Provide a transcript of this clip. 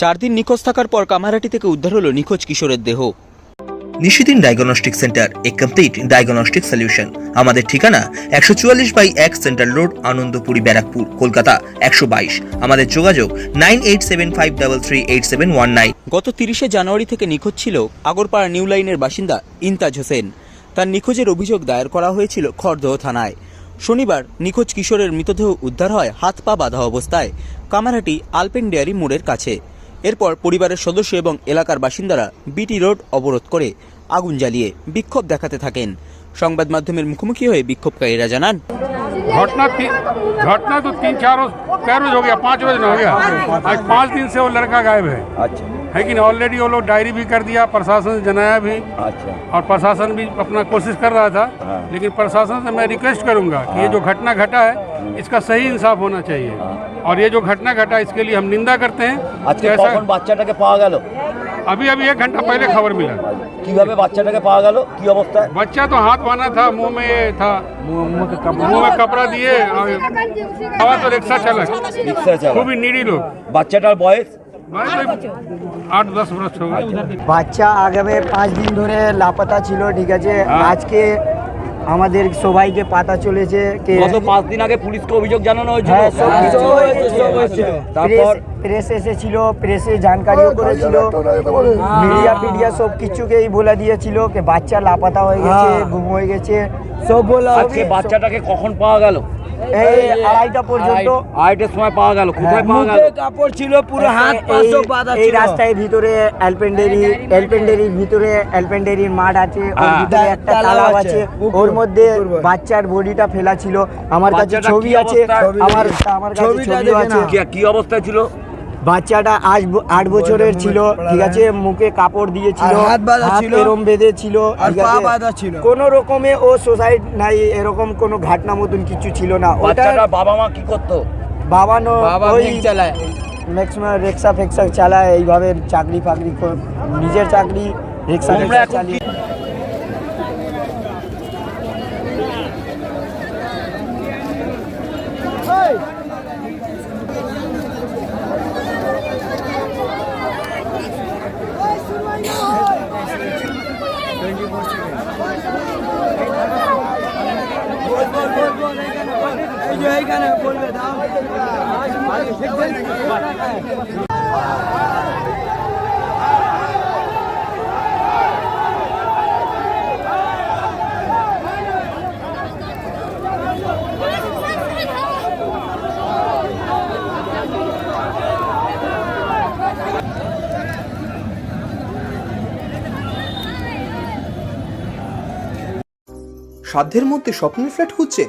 চার দিন নিখোঁজ থাকার পর কামারহাটি থেকে উদ্ধার হলো নিখোঁজ কিশোরের দেহ। নিশিদিন ডায়াগনস্টিক সেন্টার এ কমপ্লিট ডায়াগনস্টিক সলিউশন। আমাদের ঠিকানা একশো চুয়াল্লিশ বাই এক সেন্ট্রাল রোড আনন্দপুরি ব্যারাকপুর কলকাতা একশো বাইশ। আমাদের যোগাযোগ nine eight seven five double three eight seven one nine. গত তিরিশে জানুয়ারি থেকে নিখোঁজ ছিল আগরপাড়া নিউ লাইনের বাসিন্দা ইন্তাজ হোসেন। তার নিখোঁজের অভিযোগ দায়ের করা হয়েছিল খড়দহ থানায়। শনিবার নিখোঁজ কিশোরের মৃতদেহ উদ্ধার হয় হাত পা বাঁধা অবস্থায় কামারহাটি আলপেন ডেয়ারি মোড়ের কাছে। এরপর পরিবারের সদস্য এবং এলাকার বাসিন্দারা বিটি রোড অবরোধ করে আগুন জ্বালিয়ে বিক্ষোভ দেখাতে থাকেন সংবাদ মাধ্যমের মুখোমুখি হয়ে বিক্ষোভকারীরা জানান घटना ती- घटना तो तीन चार रोज कै रोज हो गया पाँच रोज न हो गया आज पाँच दिन से वो लड़का गायब है अच्छा है कि नहीं ऑलरेडी वो लोग डायरी भी कर दिया प्रशासन से जनाया भी अच्छा और प्रशासन भी अपना कोशिश कर रहा था हाँ। लेकिन प्रशासन से मैं रिक्वेस्ट करूंगा कि ये जो घटना घटा है इसका सही इंसाफ होना चाहिए और ये जो घटना घटा इसके लिए हम निंदा करते हैं আজকে जैसा কখন বাচ্চাটাকে পাওয়া গেল अभी अभी एक घंटा पहले खबर मिला কিভাবে বাচ্চাটাকে পাওয়া গেল কি অবস্থায় बच्चा तो हाथ बांधा था मुंह में ये था मुंह में कपड़ा दिए और हवा तो रिक्शा चालक রিক্সা চালা खूब ही नीडी लोग বাচ্চাটার বয়স বাচ্চা আগামী পাঁচ দিন ধরে লাপাতা ছিল ঠিক আছে? আজকে আমাদের সবাইকে পাতা চলেছে কে গত পাঁচ দিন আগে পুলিশকে অভিযোগ জানানো হয়েছিল। হ্যাঁ, হ্যাঁ, তারপর প্রেস এসেছিল প্রেসে জানকারিও করেছিল। মিডিয়া ফিডিয়া সব কিছুকেই বলে দিয়েছিল যে বাচ্চা লাপাতা হয়ে গেছে হ্যাঁ। ঘুম হয়ে গেছে। সব বলা আজকে বাচ্চাটাকে কখন পাওয়া গেল? এই আড়াইটা পর্যন্ত আড়াইটের সময় পাওয়া গেল কোথায় পাওয়া গেল? কাপড় ছিল পুরো হাত এই রাস্তায় ভিতরে অ্যালপেন্ডেরি অ্যালপেন্ডেরির ভিতরে অ্যালপেন্ডেরির মাঠ আছে ওর হ্যাঁ। ভিতরে একটা তালাব আছে ওর মধ্যে বাচ্চার বডিটা ফেলা ছিল। আমার কাছে ছবি আছে আমার আমার কাছে ছবি আছে। কি- কি অবস্থায় ছিল? বাচ্চাটা আজ ব- আট বছরের ছিল ঠিক আছে মুখে কাপড় দিয়েছিল হাত বাঁধা ছিল। এরম বেঁধে ছিল আর ঠিক পা আছে? বাঁধা ছিল। কোনো রকমে ও সোসাইড নাই এরকম কোনো ঘটনা মতন কিছু ছিল না ওটা বাবা মা কি করতো বাবা নো ওই চালায় ম্যাক্সিমাম রিক্সা ফেক্সা চালায় এইভাবে চাকরি ফাকরি নিজের চাকরি রিক্সা তোমরা এখন চালিয়ে সাধ্যের মধ্যে স্বপ্নের ফ্ল্যাট খুঁজছেন?